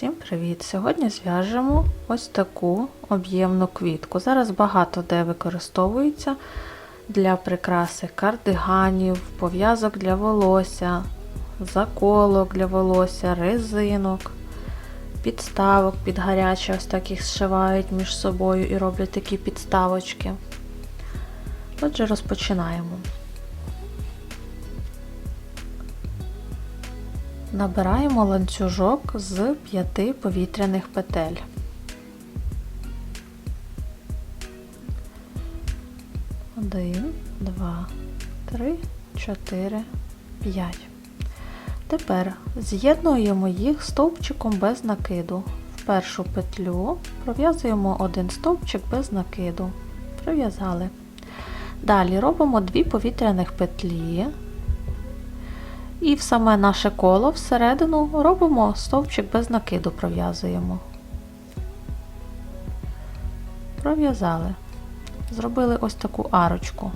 Всім привіт! Сьогодні зв'яжемо ось таку об'ємну квітку. Зараз багато де використовується для прикраси кардиганів, пов'язок для волосся, заколок для волосся, резинок, підставок під гаряче, ось так їх зшивають між собою і роблять такі підставочки. Отже, розпочинаємо. Набираємо ланцюжок з п'яти повітряних петель. Один, два, три, чотири, п'ять. Тепер з'єднуємо їх стовпчиком без накиду. В першу петлю пров'язуємо один стовпчик без накиду. Пров'язали. Далі робимо дві повітряних петлі. І в саме наше коло всередину робимо стовпчик без накиду, пров'язуємо. Пров'язали. Зробили ось таку арочку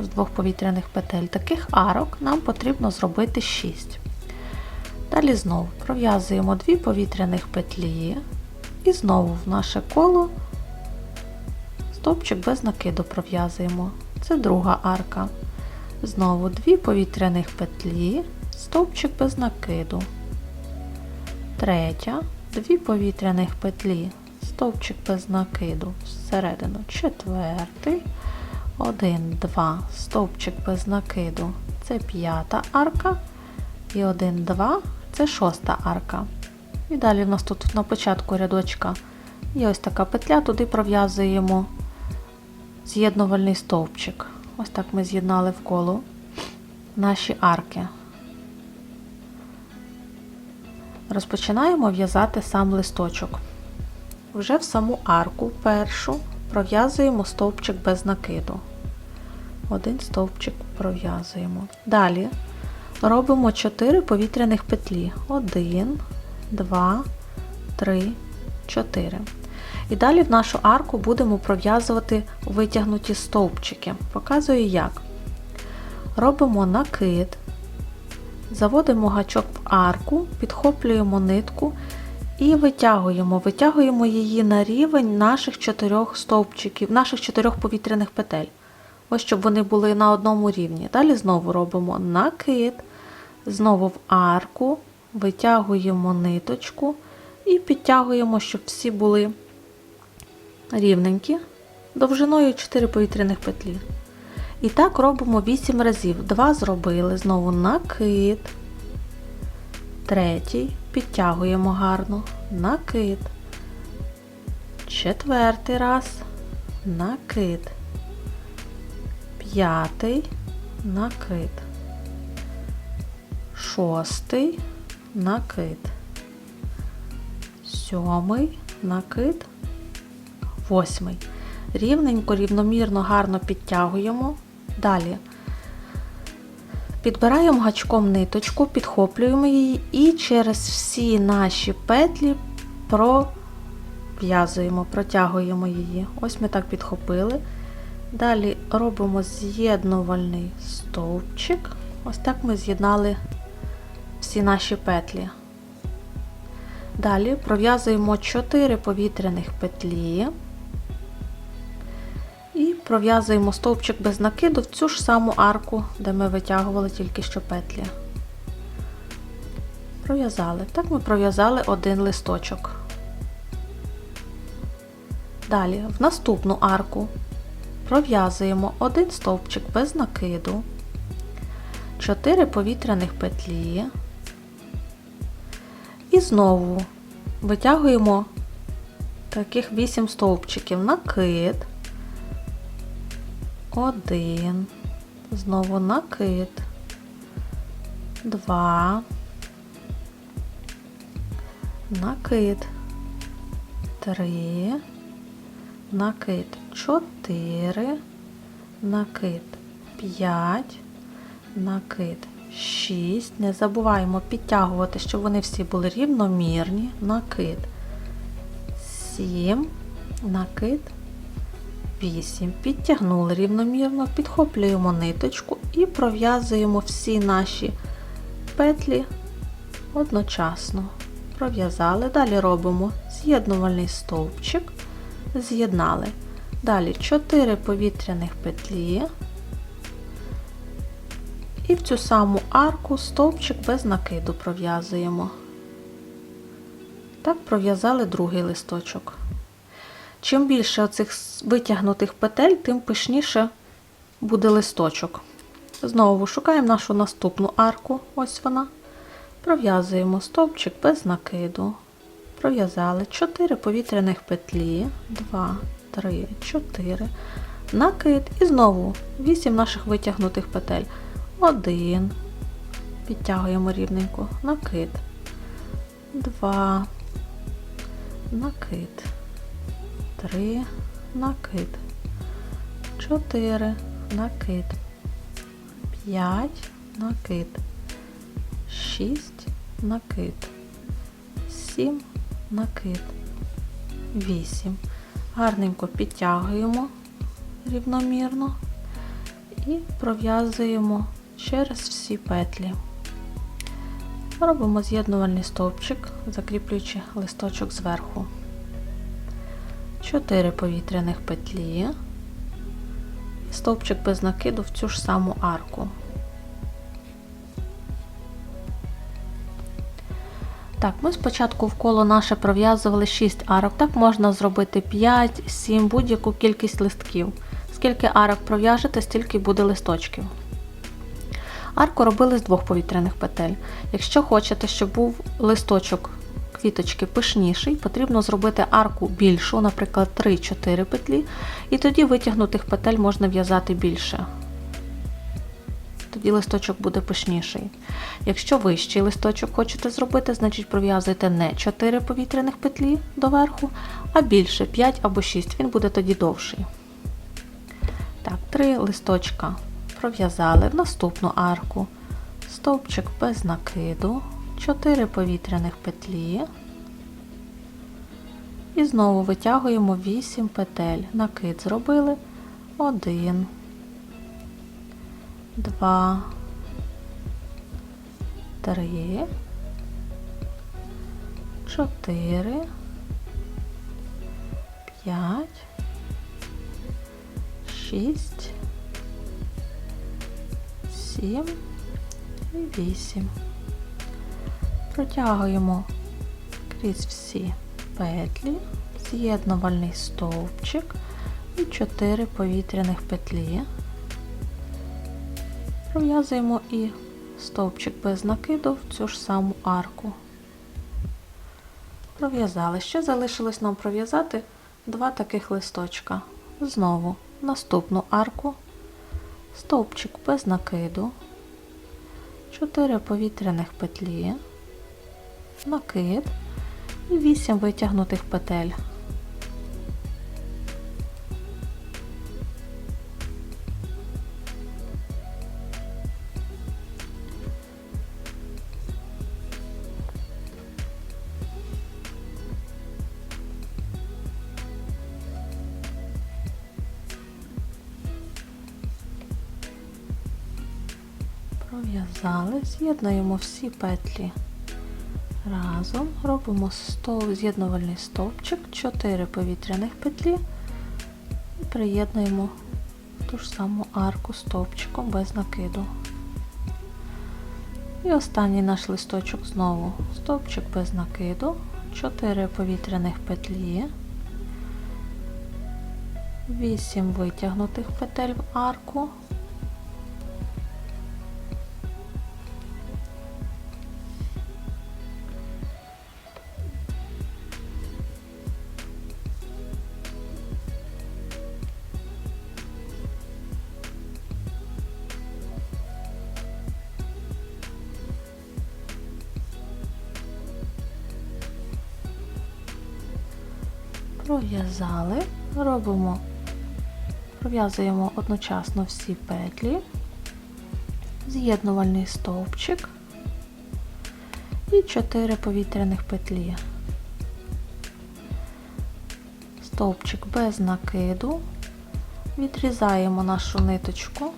з двох повітряних петель. Таких арок нам потрібно зробити 6. Далі знову пров'язуємо дві повітряних петлі і знову в наше коло стовпчик без накиду пров'язуємо. Це друга арка. Знову дві повітряних петлі, стовпчик без накиду. Третя, дві повітряних петлі, стовпчик без накиду всередину. Четвертий, один, два, стовпчик без накиду. Це п'ята арка. І один, два, це шоста арка. І далі в нас тут на початку рядочка є ось така петля, туди пров'язуємо з'єднувальний стовпчик. Ось так ми з'єднали в коло наші арки. Розпочинаємо в'язати сам листочок. Вже в саму арку першу пров'язуємо стовпчик без накиду. Один стовпчик пров'язуємо. Далі робимо 4 повітряних петлі. 1, 2, 3, 4. І далі в нашу арку будемо пров'язувати витягнуті стовпчики. Показую як. Робимо накид, заводимо гачок в арку, підхоплюємо нитку і витягуємо. Витягуємо її на рівень наших чотирьох стовпчиків, наших чотирьох повітряних петель. Ось щоб вони були на одному рівні. Далі знову робимо накид, знову в арку, витягуємо ниточку і підтягуємо, щоб всі були рівненькі, довжиною 4 повітряних петлі. І так робимо 8 разів. Два зробили, знову накид, третій, підтягуємо гарно, накид, четвертий раз, накид, п'ятий, накид, шостий, накид, сьомий, накид, восьмий. Рівненько, рівномірно, гарно підтягуємо. Далі підбираємо гачком ниточку, підхоплюємо її і через всі наші петлі пров'язуємо, протягуємо її. Ось ми так підхопили. Далі робимо з'єднувальний стовпчик. Ось так ми з'єднали всі наші петлі. Далі пров'язуємо 4 повітряних петлі. Пров'язуємо стовпчик без накиду в цю ж саму арку, де ми витягували тільки що петлі. Пров'язали. Так ми пров'язали один листочок. Далі в наступну арку пров'язуємо один стовпчик без накиду, 4 повітряних петлі. І знову витягуємо таких 8 стовпчиків накид. Один, знову накид, два, накид, три, накид, чотири, накид, п'ять, накид, шість. Не забуваємо підтягувати, щоб вони всі були рівномірні, накид, сім, накид. 8. Підтягнули рівномірно, підхоплюємо ниточку і пров'язуємо всі наші петлі одночасно. пров'язали. Далі робимо з'єднувальний стовпчик, з'єднали. Далі 4 повітряних петлі. І в цю саму арку стовпчик без накиду пров'язуємо. Так пров'язали другий листочок. Чим більше оцих витягнутих петель, тим пишніше буде листочок. Знову шукаємо нашу наступну арку, ось вона. Пров'язуємо стовпчик без накиду. Пров'язали 4 повітряних петлі, 2, 3, 4, накид. І знову 8 наших витягнутих петель. 1, підтягуємо рівненько, накид, 2, накид, 3, накид, 4, накид, 5, накид, 6, накид, 7, накид, 8. Гарненько підтягуємо рівномірно і пров'язуємо через всі петлі. Робимо з'єднувальний стовпчик, закріплюючи листочок зверху. 4 повітряних петлі, стовпчик без накиду в цю ж саму арку. Так, ми спочатку в коло наше пров'язували 6 арок. Так можна зробити 5, 7, будь-яку кількість листків. Скільки арок пров'яжете, стільки буде листочків. Арку робили з двох повітряних петель. Якщо хочете, щоб був листочок квіточки пишніший, потрібно зробити арку більшу, наприклад, 3-4 петлі, і тоді витягнутих петель можна в'язати більше. Тоді листочок буде пишніший. Якщо вищий листочок хочете зробити, значить пров'язуйте не 4 повітряних петлі доверху, а більше 5 або 6, він буде тоді довший. Так, 3 листочка пров'язали в наступну арку, стовпчик без накиду, 4 повітряних петлі. І знову витягуємо 8 петель. Накид зробили. 1, 2, 3, 4, 5, 6, 7 і 8. Протягуємо крізь всі петлі, з'єднувальний стовпчик і 4 повітряних петлі. Пров'язуємо і стовпчик без накиду в цю ж саму арку. Пров'язали. Ще залишилось нам пров'язати два таких листочка. Знову наступну арку, стовпчик без накиду, 4 повітряних петлі, накид і 8 витягнутих петель. Пров'язали, з'єднуємо всі петлі разом, робимо з'єднувальний стовпчик, 4 повітряних петлі і приєднуємо ту ж саму арку стовпчиком без накиду. І останній наш листочок знову стовпчик без накиду, 4 повітряних петлі, 8 витягнутих петель в арку. Пров'язали, робимо, пров'язуємо одночасно всі петлі, з'єднувальний стовпчик. І 4 повітряних петлі. Стовпчик без накиду, відрізаємо нашу ниточку,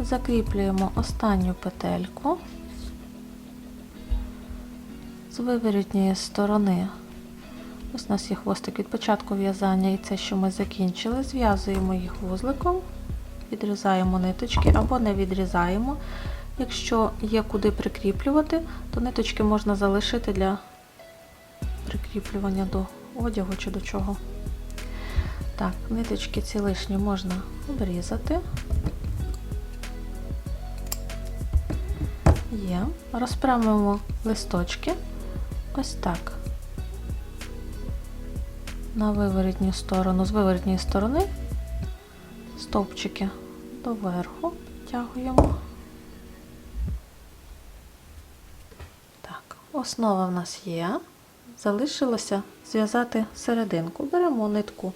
закріплюємо останню петельку, з виворітньої сторони. Ось у нас є хвостик від початку в'язання і це, що ми закінчили. Зв'язуємо їх вузликом, відрізаємо ниточки або не відрізаємо. Якщо є куди прикріплювати, то ниточки можна залишити для прикріплювання до одягу чи до чого. Так, ниточки ці лишні можна обрізати. Є. Розпрямимо листочки ось так. На виворітню сторону, з виворітньої сторони стовпчики доверху тягуємо. Так, основа в нас є. Залишилося зв'язати серединку. Беремо нитку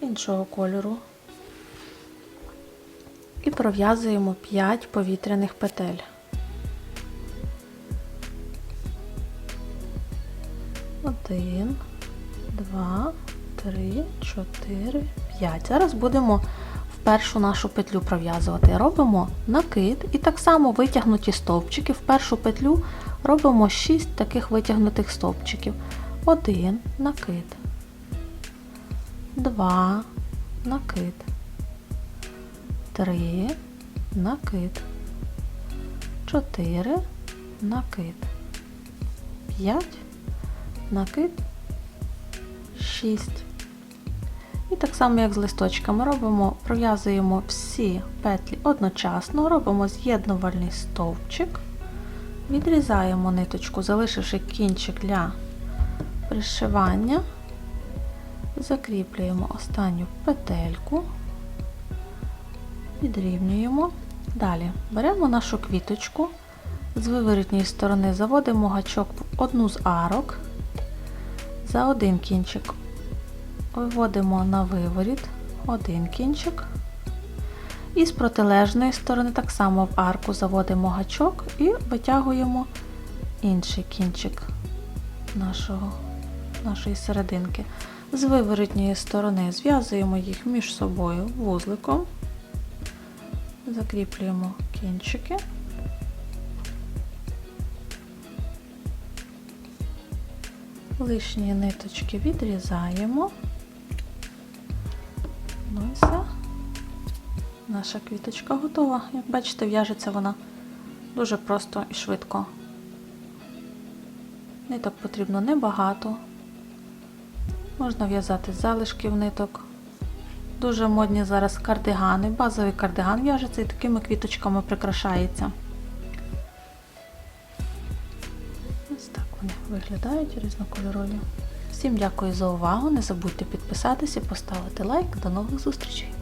іншого кольору і пров'язуємо 5 повітряних петель. Один, два, три, чотири, п'ять. Зараз будемо в першу нашу петлю пров'язувати. Робимо накид і так само витягнуті стовпчики. В першу петлю робимо 6 таких витягнутих стовпчиків. Один накид, два накид, три накид, чотири накид, п'ять накид 6. І так само, як з листочками, робимо, пров'язуємо всі петлі одночасно, робимо з'єднувальний стовпчик, відрізаємо ниточку, залишивши кінчик для пришивання, закріплюємо останню петельку, підрівнюємо. Далі беремо нашу квіточку, з виворітньої сторони заводимо гачок в одну з арок. За один кінчик виводимо на виворіт один кінчик. І з протилежної сторони так само в арку заводимо гачок і витягуємо інший кінчик нашого, нашої серединки. З виворітньої сторони зв'язуємо їх між собою вузликом, закріплюємо кінчики. Лишні ниточки відрізаємо. Ну. Наша квіточка готова. Як бачите, в'яжеться вона дуже просто і швидко. Ниток потрібно небагато. Можна в'язати з залишків ниток. Дуже модні зараз кардигани. Базовий кардиган в'яжеться і такими квіточками прикрашається. Ось так вони виглядають різнокольорові. Всім дякую за увагу. Не забудьте підписатися і поставити лайк. До нових зустрічей!